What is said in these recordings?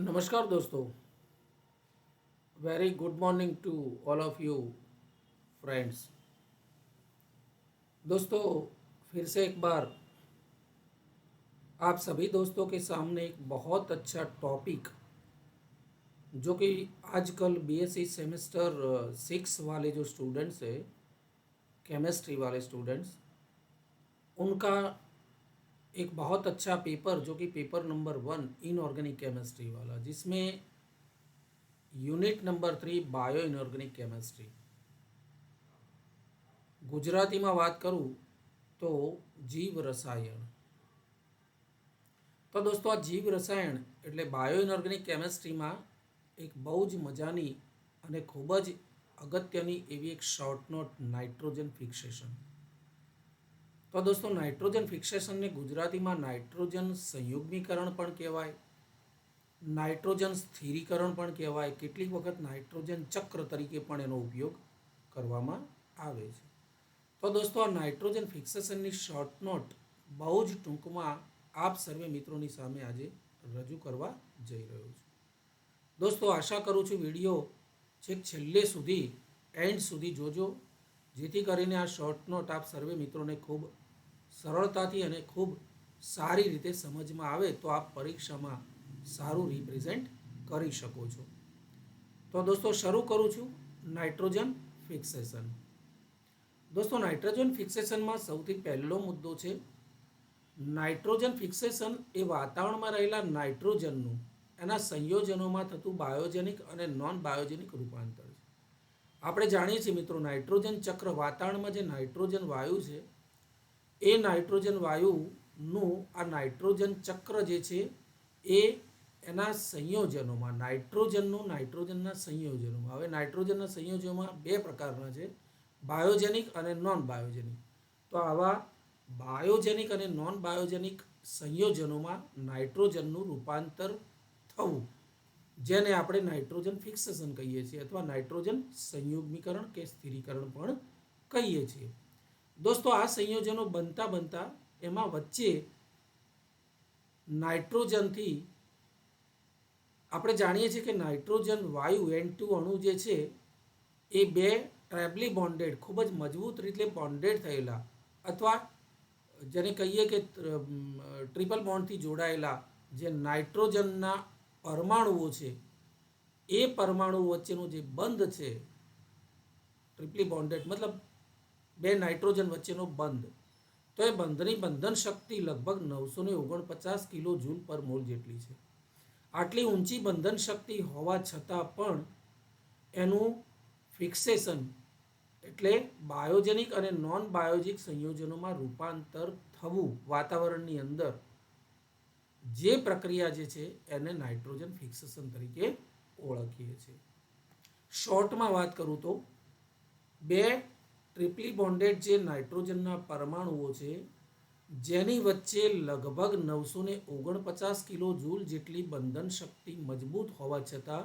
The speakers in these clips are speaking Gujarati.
नमस्कार दोस्तों। Very good morning to all of you friends दोस्तों, फिर से एक बार आप सभी दोस्तों के सामने एक बहुत अच्छा टॉपिक जो कि आजकल बीएससी सेमेस्टर सिक्स वाले जो स्टूडेंट्स हैं केमिस्ट्री वाले स्टूडेंट्स उनका एक बहुत अच्छा पेपर जो कि paper number one inorganic chemistry वाला जिसमें unit number three bio inorganic chemistry ગુજરાતીમાં વાત કરું તો જીવ રસાયણ તો દોસ્તો આ જીવ રસાયણ એટલે બાયો ઇનઓર્ગેનિક કેમેસ્ટ્રીમાં એક બહુ જ મજાની અને ખૂબ જ અગત્યની એવી એક શોર્ટ નોટ નાઇટ્રોજન ફિક્સેશન તો દોસ્તો, નાઇટ્રોજન ફિક્સેશનને ગુજરાતીમાં નાઇટ્રોજન સંયુગ્મીકરણ પણ કહેવાય. નાઇટ્રોજન સ્થિરીકરણ પણ કહેવાય. કેટલીક વખત નાઇટ્રોજન ચક્ર તરીકે પણ એનો ઉપયોગ કરવામાં આવે છે. તો દોસ્તો, આ નાઇટ્રોજન ફિક્સેશનની શોર્ટ નોટ બહુ જ ટૂંકમાં આપ સર્વે મિત્રોની સામે આજે રજૂ કરવા જઈ રહ્યો છું. દોસ્તો, આશા કરું છું વીડિયો છેક છેલ્લે સુધી, એન્ડ સુધી જોજો. જેથી કરીને આ શોર્ટ નોટ આપ સર્વે મિત્રોને ખૂબ સરળતાથી અને ખૂબ સારી રીતે સમજમાં આવે તો આપ પરીક્ષામાં સારું રિપ્રેઝેન્ટ કરી શકો છો. તો દોસ્તો, શરૂ કરું છું નાઇટ્રોજન ફિક્સેશન દોસ્તો નાઇટ્રોજન ફિક્સેશનમાં સૌથી પહેલો મુદ્દો છે નાઇટ્રોજન ફિક્સેશન એ વાતાવરણમાં રહેલા નાઇટ્રોજનનું એના સંયોજનોમાં થતું બાયોજેનિક અને નોન બાયોજેનિક રૂપાંતર છે. આપણે જાણીએ છીએ મિત્રો નાઇટ્રોજન ચક્ર વાતાવરણમાં જે નાઇટ્રોજન વાયુ છે એ નાઇટ્રોજન વાયુનું આ નાઇટ્રોજન ચક્ર જે છે, એ એના સંયોજનોમાં, નાઇટ્રોજનનું નાઇટ્રોજનના સંયોજનોમાં. હવે નાઇટ્રોજનના સંયોજનોમાં બે પ્રકારના છે, બાયોજેનિક અને નોન બાયોજેનિક તો આવા બાયોજેનિક અને નોન બાયોજેનિક સંયોજનોમાં નાઇટ્રોજનનું રૂપાંતર થવું, જેને આપણે નાઇટ્રોજન ફિક્સેશન કહીએ છીએ અથવા નાઇટ્રોજન સંયુગ્મીકરણ કે સ્થિરીકરણ પણ કહીએ છીએ. દોસ્તો, આ સંયોજનો બનતા બનતા એમાં વચ્ચે નાઇટ્રોજનથી આપણે જાણીએ છીએ કે નાઇટ્રોજન વાયુ એન ટુ અણુ જે છે, એ બે ટ્રેબલી બોન્ડેડ ખૂબ જ મજબૂત રીતે બોન્ડેડ થયેલા અથવા જેને કહીએ કે ટ્રિપલ બોન્ડથી જોડાયેલા જે નાઇટ્રોજનના પરમાણુઓ છે, એ પરમાણુ વચ્ચેનો જે બંધ છે ટ્રિપલી બોન્ડેડ મતલબ બે નાઇટ્રોજન વચ્ચેનો બંધ. તો એ બંધની બંધન શક્તિ લગભગ નવસો ને ઓગણપચાસ કિલો જૂલ પર મોલ જેટલી છે. આટલી ઊંચી બંધન શક્તિ હોવા છતાં પણ એનું ફિક્સેશન એટલે બાયોજેનિક અને નોન બાયોજિક સંયોજનોમાં રૂપાંતર થવું વાતાવરણની અંદર જે પ્રક્રિયા જે છે એને નાઇટ્રોજન ફિક્સેશન તરીકે ઓળખીએ છીએ. શોર્ટમાં વાત કરું તો બે ટ્રિપલી બોન્ડેડ જે નાઇટ્રોજનના પરમાણુઓ છે, જેની વચ્ચે લગભગ નવસો ને ઓગણપચાસ કિલો જૂલ જેટલી બંધન શક્તિ મજબૂત હોવા છતાં,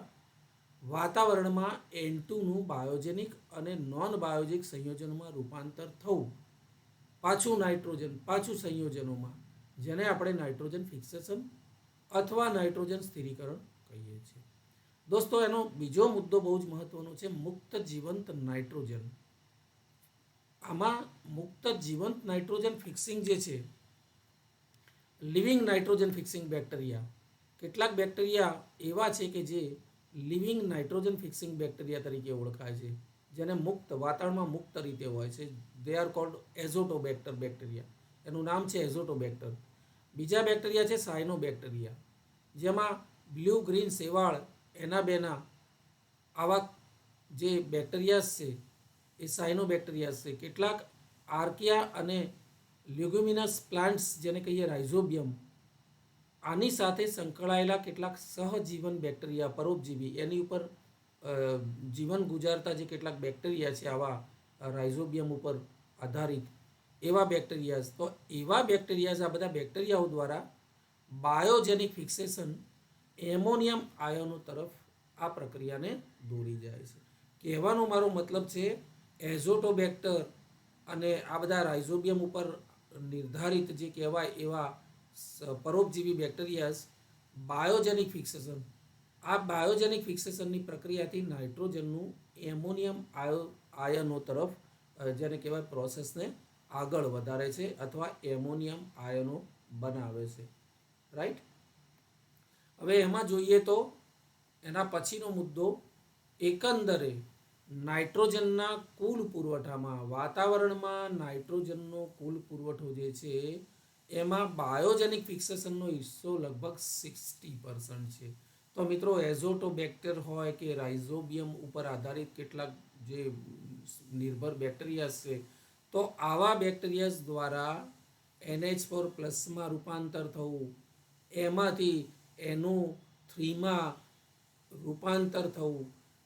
વાતાવરણમાં એન ટુનું બાયોજેનિક અને નોન બાયોજિક સંયોજનોમાં રૂપાંતર થવું. પાછું નાઇટ્રોજન, પાછું સંયોજનોમાં, જેને આપણે નાઇટ્રોજન ફિક્સેશન અથવા નાઇટ્રોજન સ્થિરીકરણ કહીએ છીએ. દોસ્તો, એનો બીજો મુદ્દો બહુ જ મહત્વનો છે, મુક્ત જીવંત નાઇટ્રોજન. આમાં મુક્ત જીવંત નાઇટ્રોજન ફિક્સિંગ જે છે લિવિંગ નાઇટ્રોજન ફિક્સિંગ બેક્ટેરિયા કેટલાક બેક્ટેરિયા એવા છે કે જે લિવિંગ નાઇટ્રોજન ફિક્સિંગ બેક્ટેરિયા તરીકે ઓળખાય છે, જેને મુક્ત, વાતાવરણમાં મુક્ત રીતે હોય છે. They are called azotobacter bacteria એનું નામ છે એઝોટોબેક્ટર બીજા બેક્ટેરિયા છે સાયનો બેક્ટેરિયા જેમાં બ્લુ ગ્રીન શેવાળ, એના બેના આવા જે બેક્ટેરિયાસ છે એ સાયનો બેક્ટેરિયાસ છે. કેટલાક આર્કિયા અને લ્યુગ્યુમિનસ પ્લાન્ટ્સ, જેને કહીએ રાઇઝોબિયમ, આની સાથે સંકળાયેલા કેટલાક સહજીવન બેક્ટેરિયા, પરોપજીવી, એની ઉપર જીવન ગુજારતા જે કેટલાક બેક્ટેરિયા છે, આવા રાઇઝોબિયમ ઉપર આધારિત એવા બેક્ટેરિયાઝ. તો એવા બેક્ટેરિયાઝ આ બધા બેક્ટેરિયાઓ દ્વારા બાયોજેનિક ફિક્સેશન એમોનિયમ આયનો તરફ આ પ્રક્રિયાને દોરી જાય છે. કહેવાનો મારો મતલબ છે એઝોટોબેક્ટર અને આ બધા રાઇઝોબિયમ ઉપર નિર્ધારિત જે કહેવાય એવા પરોપજીવી બેક્ટેરિયાસ બાયોજેનિક ફિક્સેશન, આ બાયોજેનિક ફિક્સેશનની પ્રક્રિયાથી નાઇટ્રોજનનું એમોનિયમ આયો, આયનો તરફ જેને કહેવાય પ્રોસેસને આગળ વધારે છે અથવા એમોનિયમ આયનો બનાવે છે. રાઈટ હવે એમાં જોઈએ તો એના પછીનો મુદ્દો એકંદરે નાઇટ્રોજનના કુલ પુરવઠામાં, વાતાવરણમાં નાઇટ્રોજનનો કુલ પુરવઠો જે છે, એમાં બાયોજેનિક ફિક્સેશનનો હિસ્સો લગભગ સિક્સટી પર્સન્ટ છે. તો મિત્રો, એઝોટોબેક્ટર હોય કે રાઇઝોબિયમ ઉપર આધારિત કેટલાક જે નિર્ભર બેક્ટેરિયાસ છે, તો આવા બેક્ટેરિયાસ દ્વારા એનએચ ફોર પ્લસમાં રૂપાંતર થવું, એમાંથી એનું થ્રીમાં રૂપાંતર થવું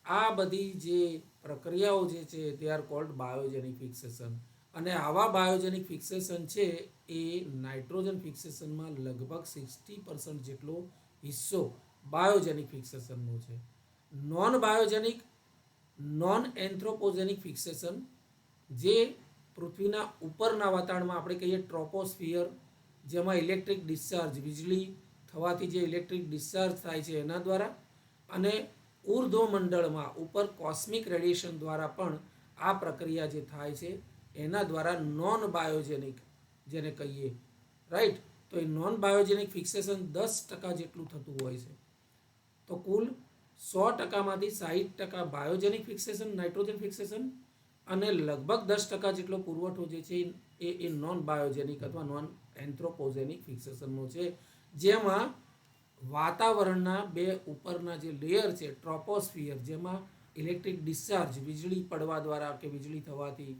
આ બધી જે પ્રક્રિયાઓ જે છે તે આર કોલ્ડ બાયોજેનિક ફિક્સેશન અને આવા બાયોજેનિક ફિક્સેશન છે, એ નાઇટ્રોજન ફિક્સેશનમાં લગભગ સિક્સટી પર્સન્ટ જેટલો હિસ્સો બાયોજેનિક ફિક્સેશનનો છે. Non biogenic non anthropogenic fixation જે પૃથ્વીના ઉપરના વાતાવરણમાં આપણે કહીએ ટ્રોપોસ્ફિયર જેમાં ઇલેક્ટ્રિક ડિસ્ચાર્જ વીજળી થવાથી જે ઇલેક્ટ્રિક ડિસ્ચાર્જ થાય છે એના દ્વારા. અને ઉર્ધ્વમંડળમાં ઉપર કોસ્મિક રેડિયેશન દ્વારા પણ આ પ્રક્રિયા જે થાય છે, એના દ્વારા નોન બાયોજેનિક જેને કહીએ રાઈટ તો એ નોન બાયોજેનિક ફિક્સેશન દસ ટકા જેટલું થતું હોય છે. તો કુલ સો ટકામાંથી સાહીઠ ટકા બાયોજેનિક ફિક્સેશન નાઇટ્રોજન ફિક્સેશન અને લગભગ દસ ટકા જેટલો પુરવઠો જે છે એ એ નોન બાયોજેનિક અથવા નોન એન્થ્રોપોજેનિક ફિક્સેશનનો છે. જેમાં વાતાવરણના બે ઉપરના જે લેયર છે ટ્રોપોસ્ફિયર જેમાં ઇલેક્ટ્રિક ડિસ્ચાર્જ વીજળી પડવા દ્વારા કે વીજળી થવાથી,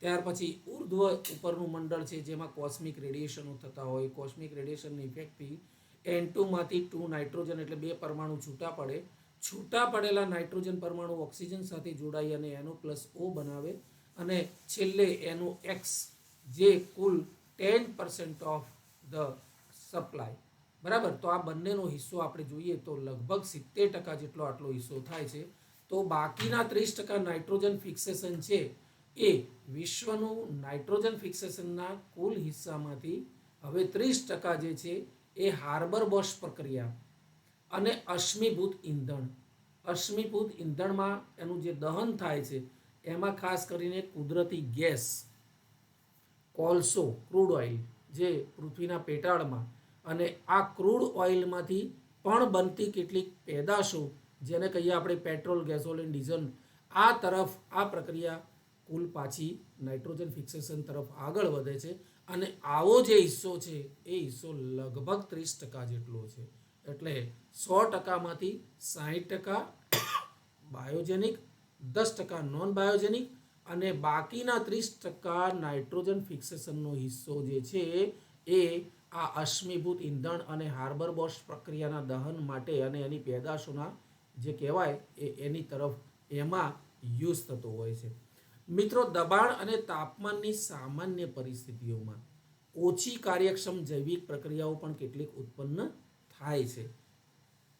ત્યાર પછી ઉર્ધ્વ ઉપરનું મંડળ છે, જેમાં કોસ્મિક રેડિયેશનો થતા હોય. કોસ્મિક રેડિયેશનની ઇફેક્ટથી એન ટુમાંથી ટુ નાઇટ્રોજન એટલે બે પરમાણુ છૂટા પડે. છૂટા પડેલા નાઇટ્રોજન પરમાણુ ઓક્સિજન સાથે જોડાઈ અને એનો પ્લસ ઓ બનાવે. અને છેલ્લે એનું એક્સ જે કુલ ten percent of the supply બરાબર? તો આ બંનેનો હિસ્સો આપણે જોઈએ તો લગભગ સિત્તેર ટકા જેટલો આટલો હિસ્સો થાય છે. તો બાકીના ત્રીસ ટકા નાઇટ્રોજન ફિક્સેશન છે એ વિશ્વનું નાઇટ્રોજન ફિક્સેશનના કુલ હિસ્સામાંથી હવે ત્રીસ ટકા જે છે એ હાર્બર બોશ પ્રક્રિયા અને અશ્મિભૂત ઈંધણ. અશ્મિભૂત ઈંધણમાં એનું જે દહન થાય છે એમાં ખાસ કરીને કુદરતી ગેસ, કોલસો, ક્રૂડ ઓઇલ જે પૃથ્વીના પેટાળમાં અને આ ક્રૂડ ઓઇલમાંથી પણ બનતી કેટલીક પેદાશો, જેને કહીએ આપણે પેટ્રોલ, ગેસોલિન, ડીઝલ, આ તરફ આ પ્રક્રિયા કુલ પાછી નાઇટ્રોજન ફિક્સેશન તરફ આગળ વધે છે અને આવો જે હિસ્સો છે, એ હિસ્સો લગભગ ત્રીસ ટકા જેટલો છે. એટલે સો ટકામાંથી સાહીઠ ટકા બાયોજેનિક, દસ ટકા નોન બાયોજેનિક અને બાકીના ત્રીસ ટકા નાઇટ્રોજન ફિક્સેશનનો હિસ્સો જે છે, એ આ અશ્મિભૂત ઈંધણ અને હાર્બર બોશ પ્રક્રિયાના દહન માટે અને એની પેદાશોના જે કહેવાય એ એની તરફ એમાં યુઝ થતો હોય છે. મિત્રો, દબાણ અને તાપમાનની સામાન્ય પરિસ્થિતિઓમાં ઓછી કાર્યક્ષમ જૈવિક પ્રક્રિયાઓ પણ કેટલીક ઉત્પન્ન થાય છે.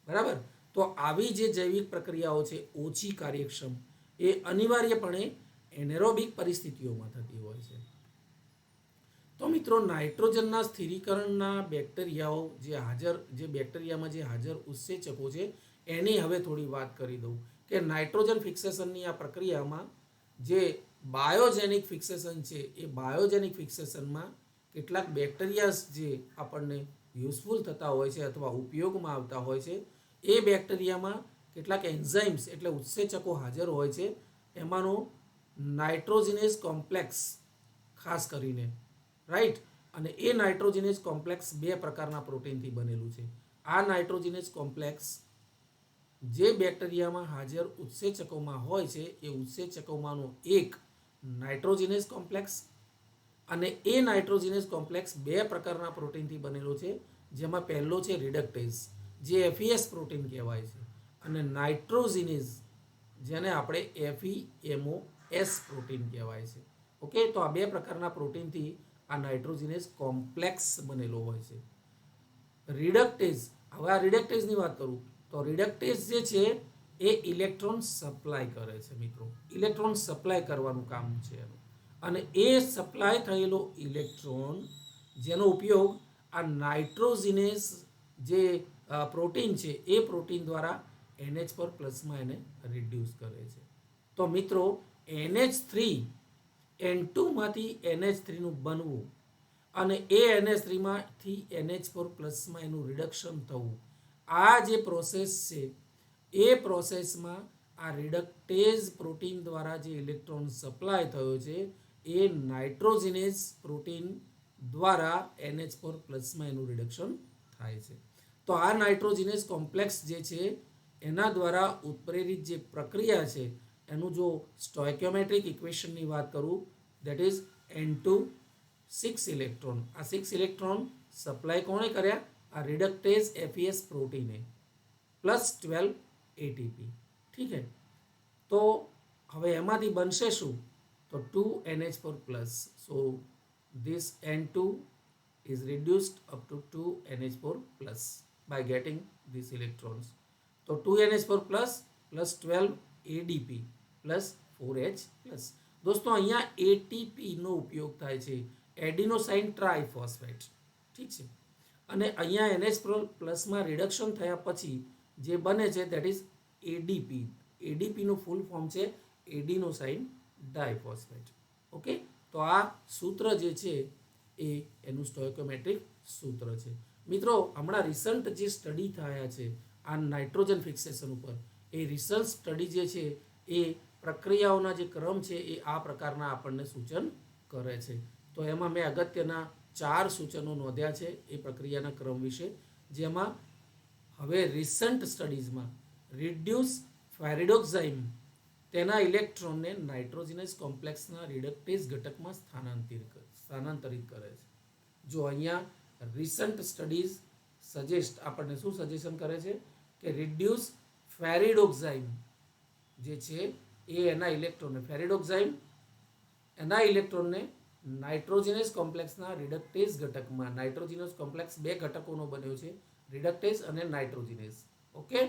બરાબર? તો આવી જે જૈવિક પ્રક્રિયાઓ છે, ઓછી કાર્યક્ષમ, એ અનિવાર્યપણે એનેરોબિક પરિસ્થિતિઓમાં થતી હોય છે. તો મિત્રો, નાઇટ્રોજનના સ્થિરીકરણના બેક્ટેરિયાઓ જે હાજર, જે બેક્ટેરિયામાં જે હાજર ઉત્સેચકો છે, એની હવે થોડી વાત કરી દઉં કે નાઇટ્રોજન ફિક્સેશનની આ પ્રક્રિયામાં જે બાયોજેનિક ફિક્સેશન છે, એ બાયોજેનિક ફિક્સેશનમાં કેટલાક બેક્ટેરિયાસ જે આપણને યુઝફુલ થતા હોય છે અથવા ઉપયોગમાં આવતા હોય છે, એ બેક્ટેરિયામાં કેટલાક એન્ઝાઇમ્સ એટલે ઉત્સેચકો હાજર હોય છે, એમાંનો નાઇટ્રોજિનેસ કોમ્પ્લેક્સ ખાસ કરીને. રાઈટ અને એ નાઇટ્રોજિનેસ કોમ્પ્લેક્સ બે પ્રકારના પ્રોટીનથી બનેલું છે. આ નાઇટ્રોજિનેસ કોમ્પ્લેક્સ જે બેક્ટેરિયામાં હાજર ઉત્સેચકોમાં હોય છે, એ ઉત્સેચકોમાંનો એક નાઇટ્રોજિનેસ કોમ્પ્લેક્સ અને એ નાઇટ્રોજિનેસ કોમ્પ્લેક્સ બે પ્રકારના પ્રોટીનથી બનેલો છે, જેમાં પહેલો છે રિડક્ટેઝ જે એફઈએસ પ્રોટીન કહેવાય છે. અને નાઇટ્રોજિનેઝ જેને આપણે એફઈએમઓ એસ પ્રોટીન કહેવાય છે. ઓકે? તો આ બે પ્રકારના પ્રોટીનથી આ નાઇટ્રોજિનેસ કોમ્પ્લેક્સ બનેલો હોય છે. રિડક્ટેઝ, હવે આ રિડક્ટેઝની વાત કરું, તો રિડક્ટેઝ જે છે એ ઇલેક્ટ્રોન સપ્લાય કરે છે મિત્રો. ઇલેક્ટ્રોન સપ્લાય કરવાનું કામ છે એનું. અને એ સપ્લાય થયેલો ઇલેક્ટ્રોન જેનો ઉપયોગ આ નાઇટ્રોજિનેસ જે પ્રોટીન છે એ પ્રોટીન દ્વારા એનએચ પર પ્લસમાં એને રિડ્યુસ કરે છે. તો મિત્રો, એનએચ થ્રી એન ટુમાંથી એનએચ થ્રીનું બનવું અને એ એનએચ થ્રીમાંથી એનએચ ફોર પ્લસમાં એનું રિડક્શન થવું. આ જે પ્રોસેસ છે, એ પ્રોસેસમાં આ રિડક્ટેઝ પ્રોટીન દ્વારા જે ઇલેક્ટ્રોન સપ્લાય થયો છે, એ નાઇટ્રોજિનેઝ પ્રોટીન દ્વારા એનએચ ફોર પ્લસમાં એનું રિડક્શન થાય છે. તો આ નાઇટ્રોજિનેઝ કોમ્પ્લેક્સ જે છે, એના દ્વારા ઉત્પ્રેરિત જે પ્રક્રિયા છે એનું જો સ્ટોઇક્યોમેટ્રિક ઇક્વેશનની વાત કરું that is N two six electron આ સિક્સ ઇલેક્ટ્રોન સપ્લાય કોણે કર્યા? આ રિડક્ટેઝ એફીએસ પ્રોટીને પ્લસ ટ્વેલ્વ એટીપી ઠીક છે? તો હવે એમાંથી બનશે શું? તો two NH four plus so this N two is reduced up to two NH four plus by getting this electrons તો 2 NH4 plus plus 12 ADP plus 4H plus. દોસ્તો, અહીંયા એટીપીનો ઉપયોગ થાય છે એડિનોસાઇન ટ્રાયફોસ્ફેટ ઠીક છે? અને અહીંયા એનએચ પ્લસમાં રિડક્શન થયા પછી જે બને છે દેટ ઇઝ એડીપી એડીપીનું ફૂલ ફોર્મ છે એડિનોસાઇન ડાયફોસ્ફેટ. ઓકે? તો આ સૂત્ર જે છે એ એનું સ્ટોઇકોમેટ્રિક સૂત્ર છે. મિત્રો, હમણાં રિસન્ટ જે સ્ટડી થયા છે આ નાઇટ્રોજન ફિક્સેશન ઉપર, એ રિસર્ચ સ્ટડી જે છે એ પ્રક્રિયાઓના જે ક્રમ છે એ આ પ્રકારના આપણને સૂચન કરે છે. તો એમાં મેં અગત્યના ચાર સૂચનો નોંધ્યા છે એ પ્રક્રિયાના ક્રમ વિશે, જેમાં હવે રિસન્ટ સ્ટડીઝમાં રિડ્યુસ ફેરિડોક્ઝાઇમ તેના ઇલેક્ટ્રોનને નાઇટ્રોજનસ કોમ્પ્લેક્સના રિડક્ટેઝ ઘટકમાં સ્થાનાંતરિત સ્થાનાંતરિત કરે છે. જો અહીંયા રિસન્ટ સ્ટડીઝ સજેસ્ટ આપણને શું સજેશન કરે છે? કે રિડ્યુસ ફેરિડોક્ઝાઇમ જે છે એ એના ઇલેક્ટ્રોનને ફેરેડોક્ઝાઇન એના ઇલેક્ટ્રોનને નાઇટ્રોજનસ કોમ્પ્લેક્સના રિડક્ટેઝ ઘટકમાં, નાઇટ્રોજનસ કોમ્પ્લેક્સ બે ઘટકોનો બન્યો છે રિડક્ટેઝ અને નાઇટ્રોજિનેઝ ઓકે?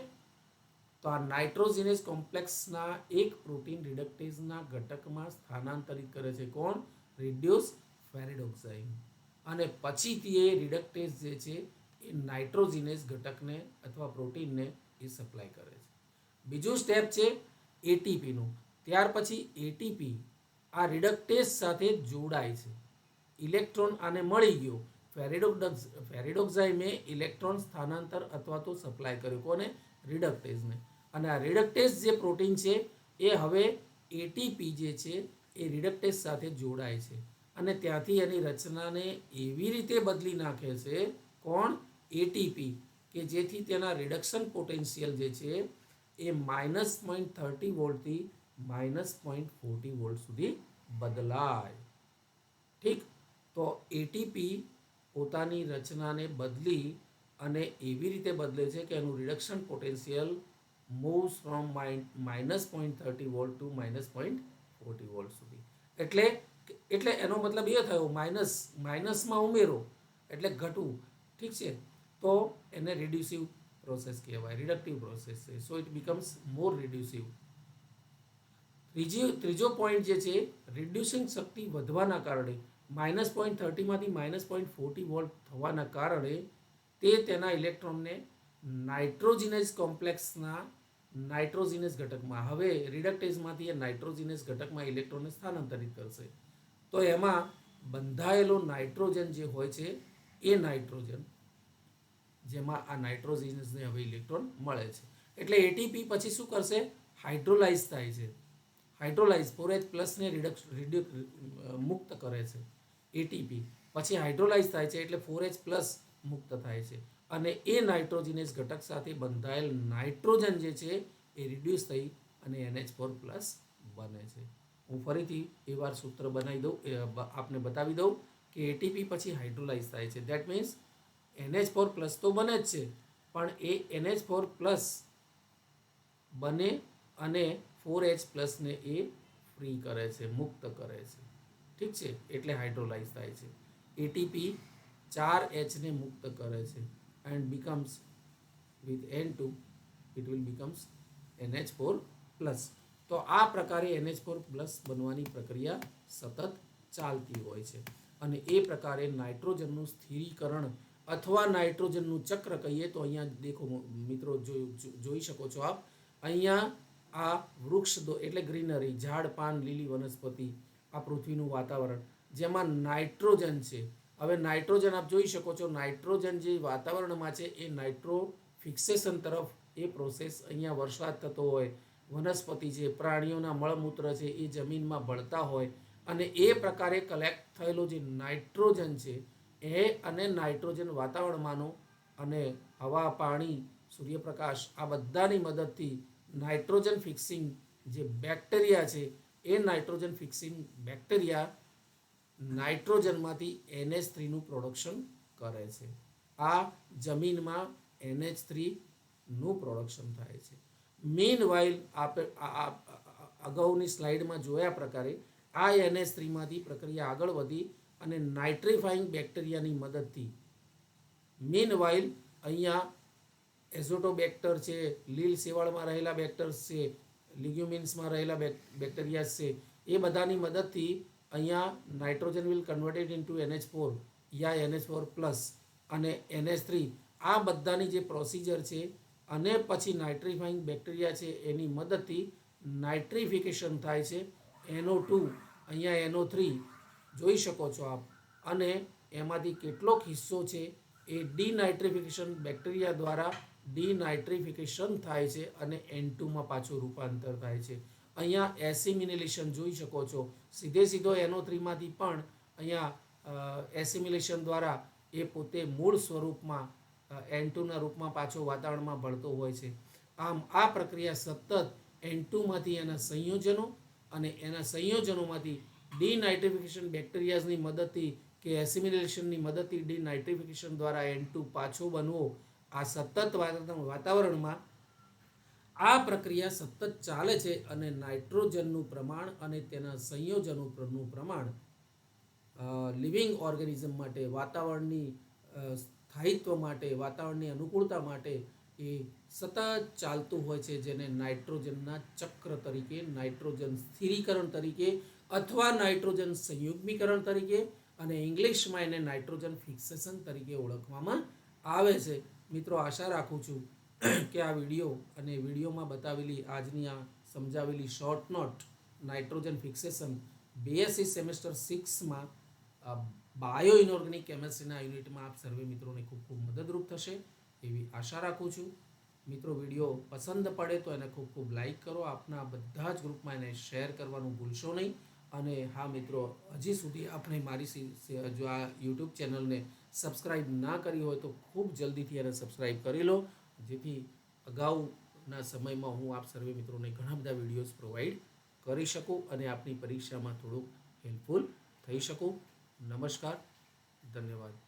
તો આ નાઇટ્રોજિનેઝ કોમ્પ્લેક્સના એક પ્રોટીન રિડક્ટેઝના ઘટકમાં સ્થાનાંતરિત કરે છે કોણ? રિડ્યુસ ફેરિડોક્સાઇમ અને પછીથી એ રિડક્ટેઝ જે છે, એ નાઇટ્રોજિનેઝ ઘટકને અથવા પ્રોટીનને એ સપ્લાય કરે છે. બીજું સ્ટેપ છે એટીપીનું ત્યાર પછી એટીપી આ રિડક્ટેસ સાથે જોડાય છે. ઇલેક્ટ્રોન આને મળી ગયો. ફેરિડોક્સ ફેરિડોક્ઝાઇમે ઇલેક્ટ્રોન સ્થાનાંતર અથવા તો સપ્લાય કર્યો કોને? રિડક્ટેઝને અને આ રિડક્ટેઝ જે પ્રોટીન છે, એ હવે એટીપી જે છે, એ રિડક્ટેઝ સાથે જોડાય છે. અને ત્યાંથી એની રચનાને એવી રીતે બદલી નાખે છે કોણ? એટીપી કે જેથી તેના રિડક્શન પોટેન્શિયલ જે છે એ માઇનસ પોઈન્ટ થર્ટી વોલ્ટથી માઇનસ પોઈન્ટ ફોર્ટી વોલ્ટ સુધી બદલાય. ઠીક? તો એટીપી પોતાની રચનાને બદલી અને એવી રીતે બદલે છે કે એનું reduction potential moves from minus point thirty volt to minus point forty volt સુધી. એટલે એટલે એનો મતલબ એ થયો, માઇનસ, માઇનસમાં ઉમેરો, એટલે ઘટવું. ઠીક છે? તો એને રિડ્યુસિવ પ્રોસેસ કહેવાય રિડક્ટિવ પ્રોસેસ છે. સો ઇટ બિકમ્સ મોર રિડ્યુસિવ ત્રીજી, ત્રીજો પોઈન્ટ જે છે રિડ્યુસિંગ શક્તિ વધવાના કારણે માઇનસ પોઈન્ટ થર્ટીમાંથી માઇનસ પોઈન્ટ ફોર્ટી વોલ્ટ થવાના કારણે, તે તેના ઇલેક્ટ્રોનને નાઇટ્રોજિનેસ કોમ્પ્લેક્સના નાઇટ્રોજિનેસ ઘટકમાં, હવે રિડક્ટેઝમાંથી એ નાઇટ્રોજિનેસ ઘટકમાં ઇલેક્ટ્રોનને સ્થાનાંતરિત કરશે. તો એમાં બંધાયેલો નાઇટ્રોજન જે હોય છે, એ નાઇટ્રોજન જેમાં આ નાઇટ્રોજીનસને હવે ઇલેક્ટ્રોન મળે છે. એટલે એટીપી પછી શું કરશે? હાઇડ્રોલાઇઝ થાય છે. હાઇડ્રોલાઇઝ ફોર એચ પ્લસને રિડક્સ રિડ્યુ મુક્ત કરે છે એટીપી પછી હાઇડ્રોલાઇઝ થાય છે એટલે ફોર એચ પ્લસ મુક્ત થાય છે. અને એ નાઇટ્રોજીનસ ઘટક સાથે બંધાયેલ નાઇટ્રોજન જે છે એ રિડ્યુસ થઈ અને એનએચ ફોર પ્લસ બને છે. હું ફરીથી એ વાર સૂત્ર બનાવી દઉં આપને બતાવી દઉં કે એટીપી પછી હાઇડ્રોલાઇઝ થાય છે. That means NH four plus તો બને જ છે. પણ એ એનએચ ફોર પ્લસ બને અને ફોર એચ પ્લસને એ ફ્રી કરે છે, મુક્ત કરે છે. ઠીક છે? એટલે હાઇડ્રોલાઇઝ થાય છે. એટીપી ચાર એચને મુક્ત કરે છે. And becomes with N two, it will becomes NH four plus. તો આ પ્રકારે એનએચ ફોર પ્લસ બનવાની પ્રક્રિયા સતત ચાલતી હોય છે. અને એ પ્રકારે નાઇટ્રોજનનું સ્થિરીકરણ અથવા નાઇટ્રોજનનું ચક્ર કહીએ તો અહીંયા દેખો મિત્રો જોઈ શકો છો આપ. અહીંયા આ વૃક્ષ એટલે ગ્રીનરી, ઝાડ, પાન, લીલી વનસ્પતિ, આ પૃથ્વીનું વાતાવરણ. જેમાં નાઇટ્રોજન છે. હવે નાઇટ્રોજન આપ જોઈ શકો છો, નાઇટ્રોજન જે વાતાવરણમાં છે એ નાઇટ્રો ફિક્સેશન તરફ એ પ્રોસેસ અહીંયા વરસાદ થતો હોય, વનસ્પતિ છે પ્રાણીઓના મળમૂત્ર છે એ જમીનમાં ભળતા હોય અને એ પ્રકારે કલેક્ટ થયેલો જે નાઇટ્રોજન છે એ અને નાઇટ્રોજન વાતાવરણમાંનો અને હવા, પાણી, સૂર્યપ્રકાશ આ બધાની મદદથી નાઇટ્રોજન ફિક્સિંગ જે બેક્ટેરિયા છે, એ નાઇટ્રોજન ફિક્સિંગ બેક્ટેરિયા નાઇટ્રોજનમાંથી એનએચ થ્રીનું પ્રોડક્શન કરે છે. આ જમીનમાં એનએચ થ્રીનું પ્રોડક્શન થાય છે. મેઇન વાઇલ અગાઉની સ્લાઇડમાં જોયા પ્રકારે આ એનએચ થ્રીમાંથી પ્રક્રિયા આગળ વધી અને નાઇટ્રીફાઈંગ બેક્ટેરિયાની મદદથી. મીન વાઇલ અહીંયા એઝોટોબેક્ટર છે, લીલ શેવાળમાં રહેલા બેક્ટર્સ છે, લિગ્યુમિન્સમાં રહેલા બેક્ટેરિયાસ છે, એ બધાની મદદથી અહીંયા nitrogen will converted into NH four yeah NH four plus અને એનએચ થ્રી આ બધાની જે પ્રોસિજર છે અને પછી નાઇટ્રીફાઈંગ બેક્ટેરિયા છે એની મદદથી નાઇટ્રિફિકેશન થાય છે. એનો ટુ અહીંયા એનો થ્રી જોઈ શકો છો આપ. અને એમાંથી કેટલોક હિસ્સો છે એ ડીનાઇટ્રિફિકેશન બેક્ટેરિયા દ્વારા ડીનાઇટ્રિફિકેશન થાય છે અને એન ટુમાં પાછું રૂપાંતર થાય છે. અહીંયા એસિમિનેલેશન જોઈ શકો છો. સીધે સીધો એનો થ્રીમાંથી પણ અહીંયા એસિમિલેશન દ્વારા એ પોતે મૂળ સ્વરૂપમાં એન ટુના રૂપમાં પાછો વાતાવરણમાં ભળતો હોય છે. આમ આ પ્રક્રિયા સતત એન ટુમાંથી એના સંયોજનો અને એના સંયોજનોમાંથી ડીનાઇટ્રિફિકેશન બેક્ટેરિયાઝની મદદથી કે એસિમિલેશનની મદદથી ડીનાઇટ્રિફિકેશન દ્વારા એન ટુ પાછો બનવો આ સતત વાતાવરણ- વાતાવરણમાં આ પ્રક્રિયા સતત ચાલે છે અને નાઇટ્રોજનનું પ્રમાણ અને તેના સંયોજનોનું પ્રમાણ લિવિંગ ઓર્ગેનિઝમ માટે, વાતાવરણની સ્થાયિત્વ માટે, વાતાવરણની અનુકૂળતા માટે એ સતત ચાલતું હોય છે જેને નાઇટ્રોજનના ચક્ર તરીકે, નાઇટ્રોજન સ્થિરીકરણ તરીકે અથવા નાઇટ્રોજન સંયુગ્મીકરણ તરીકે અને ઇંગ્લિશમાં એને નાઇટ્રોજન ફિક્સેશન તરીકે ઓળખવામાં આવે છે. મિત્રો, આશા રાખું છું કે આ વીડિયો અને વિડીયોમાં બતાવેલી આજની આ સમજાવેલી short note nitrogen fixation BSc semester સિક્સમાં bio inorganic કેમેસ્ટ્રીના યુનિટમાં આપ સર્વે મિત્રોને ખૂબ ખૂબ મદદરૂપ થશે એવી આશા રાખું છું. મિત્રો, વીડિયો પસંદ પડે તો એને ખૂબ ખૂબ લાઇક કરો. આપના બધા જ ગ્રુપમાં એને શેર કરવાનું ભૂલશો નહીં. અને હા મિત્રો, હજી સુધી આપણે મારી જો આ યુટ્યુબ ચેનલને સબસ્ક્રાઈબ ના કરી હોય તો ખૂબ જલ્દીથી એને સબસ્ક્રાઈબ કરી લો. જેથી અગાઉના સમયમાં હું આપ સર્વે મિત્રોને ઘણા બધા વિડીયોઝ પ્રોવાઈડ કરી શકું અને આપની પરીક્ષામાં થોડુંક હેલ્પફુલ થઈ શકું. નમસ્કાર, ધન્યવાદ.